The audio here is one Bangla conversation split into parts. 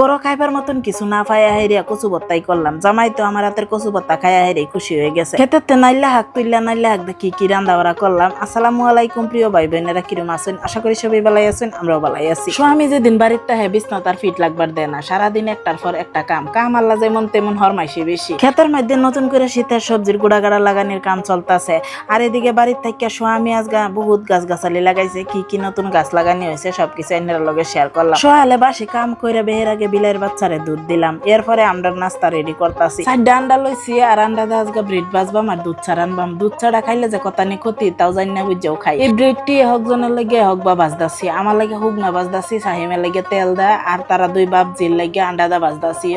গরো খাইবার মতন কিছু না পাইয়া হাইরিয়া কচু বত্তাই করলাম। জামাই তো আমার হাতের কচু বত্তা খাইয়া হাইরে খুশি হয়ে গেছে। খেতে নাইলা হাক, তুইলা নাইলা হাক, দেখি কি রান্না বাড়া করলাম। আসসালামু আলাইকুম প্রিয় ভাই বোনেরা কিরম আছেন? আশা করি সবাই ভালাই আছেন, আমরাও ভালাই আছি। স্বামী যেদিন বাড়িতে হ্যাঁ বিছনা তার ফিট লাগবার দেয় না। সারাদিন একটার পর একটা কাম। কাম আল্লাহ যেমন তেমন হরমাইশি বেশি। ক্ষেতের মধ্যে নতুন করে শীতের সবজির গুড়া গাড়া লাগানোর কাম চলতেছে। আর এদিকে বাড়ির থেকে স্বামী আজ বহুত গাছ গাছালি লাগাইছে। কি কি নতুন গাছ লাগানি হয়েছে, সবকিছু এনের লগে শেয়ার করলাম। সকালে বাসি কাম কইরা বেহের আগে বিলের বাচ্চারে দুধ দিলাম। এরপরে আমরা নাস্তা রেডি করতাছি। চারটা আন্ডা লইছি আর আন্ডা আজকে ব্রেড বাজবাম আর দুধ ছাড়া আনবাম। দুধ ছাড়া খাইলে যে কথা নি ক্ষতি, তাও জানি না বুঝাও খাই। এই ব্রেডটি হক জনের লাগে হক বা বাজদাছি আমার লাগে হুক না বাজদাছি সাহিমের লাগে তেল দা আর তারা দুই বাপ জির লাগে আন্ডা দা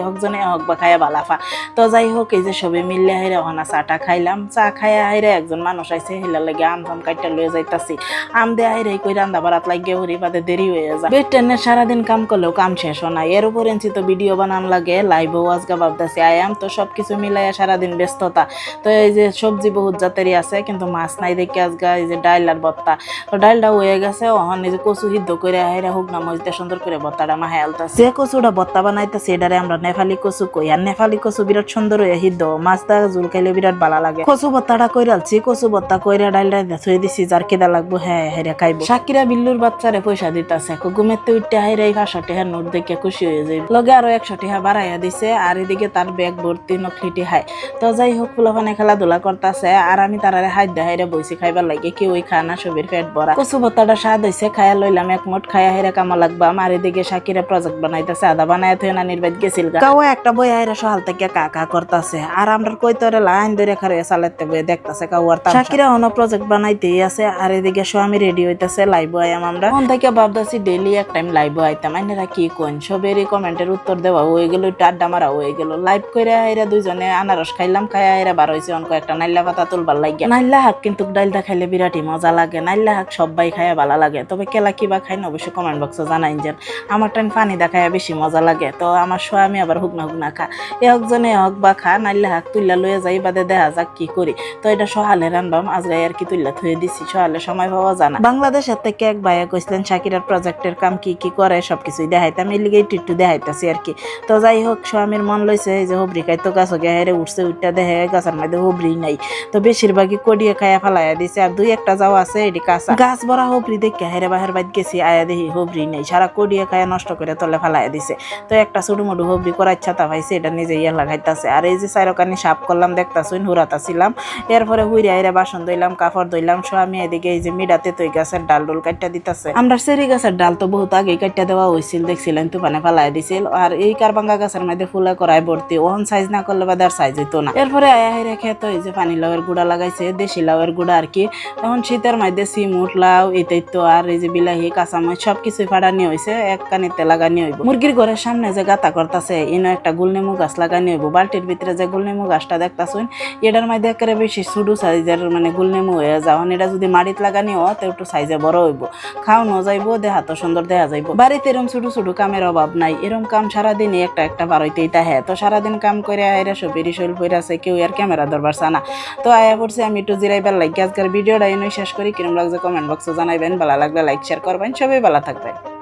হক জনে হক বা খাইয়া বালাফা। তো যাই হোক, এই যে সবে মিললে হাইরে ওখানে চাটা খাইলাম। চা খাইয়া হাইরে একজন মানুষ আইছে হিলা লাগে আম ফাম কাইটা লয়ে যাইতাছি। আম দে হাইরে কই রান্দা বারাত লাগিয়ে হরি বাদে দেরি হয়ে যায়। বেড টেনের সারাদিন কাম করলেও কাম শেষ হয় না এর উপর এনছি তো ভিডিও বানান লাগে লাইভ ওয়াজগা ভাবতেছি আয়াম তো সবকিছু মিলাইয়া সারাদিন ব্যস্ততা। তো এই যে সবজি বহুত জাতেরই আছে, কিন্তু মাছ নাই দেখে আজগা এই যে ডাইল আর বত্তা তো ডাইলটা হয়ে গেছে ওহন এই যে কচু সিদ্ধ করে হাইরা হোক না মজতে সুন্দর করে বত্তাটা মাহে আলতাছে। যে কচুটা বত্তা বানাইতেছে, এটারে আমরা নেফালি কচু কই, আর নেফালি কচু বিরাট সুন্দর হয়ে সিদ্ধ, মাছটা জুল খাইলে বিরাট ভালো লাগে। কচু বত্তাটা কইরালছি কচু বত্তা কইরা ডাইলটা থই দিছি, যার কিদা লাগবো হ্যাঁ হেরে খাইবো। সাকিরা বিল্লুর বাচ্চারে পয়সা দিতাছে ঘুমেতে উঠতে হাইরা এই ভাষা টেহার নোট দেখে খুশি হয়ে যায় লগে আরও একশো টিহা বাড়াইয়া দিছে, আর এদিকে তার ব্যাগ ভর্তি নকলি টিহাই তো যাই হোক, ফুলাফানে খেলাধুলা করতেছে, আর আমি তারারে হাত দেহাইরে বইছি খাইবার লাগে কি ওই খানা সবের পেট ভরা। কচু বত্তাটা স্বাদ হয়েছে খায়া লইলাম এক মোট খায়া হেরে কামা লাগবাম আর এদিকে সাকিরা প্রজেক্ট বানাইতেছে, আদা বানায় থয়ে নানির বাদ গেছিল। কাও একটা বই আইরা সহাল থেকে কাকা করতেছে। আর আমরা কই তোরে লাইন ধরে খারে চালাতে বই দেখতাছে কাউ আর সাকিরা অন্য প্রজেক্ট বানাইতেই আছে, আর এদিকে স্বামী রেডি হইতাছে লাইভ আইয়াম আমরা। ফোন থেকে ভাবতাছি ডেইলি এক টাইম লাইভ আইতাম। আইনেরা কি কোন সবেরই কমেন্টের উত্তর দেওয়া হয়ে গেল, একটু আড্ডা মারা হয়ে গেল। লাইভ করে এরা দুইজনে আনারস খাইলাম খাইয়া এরা বার হয়েছে অঙ্ক একটা নাইলা পাতা তুলবার লাগিয়া নাইলা হাক কিন্তু ডাইলটা খাইলে বিরাটই মজা লাগে, নাইলা হাক সবাই খাইয়া ভালো লাগে। তবে কেলা কিবা খাই না অবশ্যই কমেন্ট বক্সে জানাই যেন, আমার টাইম পানি দেখাইয়া বেশি মজা লাগে। তো আমার স্বামী আবার হুক না হুক না খা এ হকজনে হক বা খা, নাইলা হাক তুইলা লইয়া যাই, বাদে দেখা যাক কি করি। তো এটা সহালে রানবাম আজকে আর কি তুইলা থুয়ে দিছি, সহালে সময় পাওয়া জানা বাংলাদেশের থেকে এক ভাইয়া কইছিলেন শাকিরার প্রজেক্টের কাম কি কি করে, সবকিছুই দেখাইতাম, এর লিগে একটু দেখাইতাছি আর কি। তো যাই হোক স্বামীর মন লইছে যে হবরি খাইতো গাছ হেরে উঠছে উঠটা দেখে গাছের মধ্যে হবরি নাই। তো বেশিরভাগই কডিয়ে খাইয়া ফেলাইয়া দিছে। আর দুই একটা যাও আছে এটি কাঁচা। গাছ ভরা হবরি দেখে হেরে বাহের বাইত গেছি, আয়া দেখি হবরি নেই। সারা কডিয়ে খাইয়া নষ্ট করে তলে ফেলাইয়া দিছে। তো একটা ছোটো মোটো হবরি করার ছাতা পাইছে, এটা নিজে ইয়া লাগাইতাছে। আর এই যে চারকানি সাপ করলাম, দেখতাছুন, হুরাতাছিলাম। এরপরে হুইরে আইরে বাসন ধইলাম, কাপড় ধইলাম, স্বামী এদিকে এই যে মিডাতে তৈ গাছের ডাল ডোল কাটটা দিতাছে। আমরা সেরি গাছের ডাল তো বহুত আগে কাটটা দেওয়া হয়েছিল দেখছিলেন তুফানে ফেলাই দিছিল, আর এই কারবাঙ্গা গাছের মধ্যে ফুলে করাই ভর্তি। ওহন সাইজ না করলে বাদে আর সাইজ হইতো না। এরপরে আয়া হেরে খেত, এই যে পানি লাউয়ের গুড়া লাগাইছে, দেশি লাউয়ের গুড়া আর কি। এখন শীতের মধ্যে সিমুট, লাউ এটাই তো আর এই যে বিলাহি, কাঁচামরিচ সব কিছুই ফাড়ানি হয়েছে এক কানিতে লাগানি হইব। মুরগির ঘরের সামনে যে গাতা করতেছে, ইনো একটা গুলনেমু গাছ লাগানি হইব। বালতির ভিতরে যে গুলনেমু গাছটা দেখতাছুন, এটার মধ্যে একেবারে বেশি ছোটো সাইজের মানে গুলনেমু হয়ে যাওয়ান এটা যদি মাটিত লাগানি হয়, তো একটু সাইজে বড় হইব। খাওয়ানো যাইব দেহা তো সুন্দর দেখা যাইব। বাড়িতে এরম ছোট ছোট কামের অভাব নাই। এরম কাম সারাদিনই একটা একটা বারোইতেই তাহে তো সারাদিন কাম করে আয়রা সবেরি শৈল পরে আছে কেউ আর ক্যামেরা ধরবার চানা তো আয়া পড়ছে আমি একটু জিরাইবার লাইক আজকের ভিডিওটা এনে শেষ করি। কিরম লাগছে কমেন্ট বক্সে জানাইবেন। ভালো লাগলে লাইক শেয়ার করবেন। সবাই ভালো থাকবেন।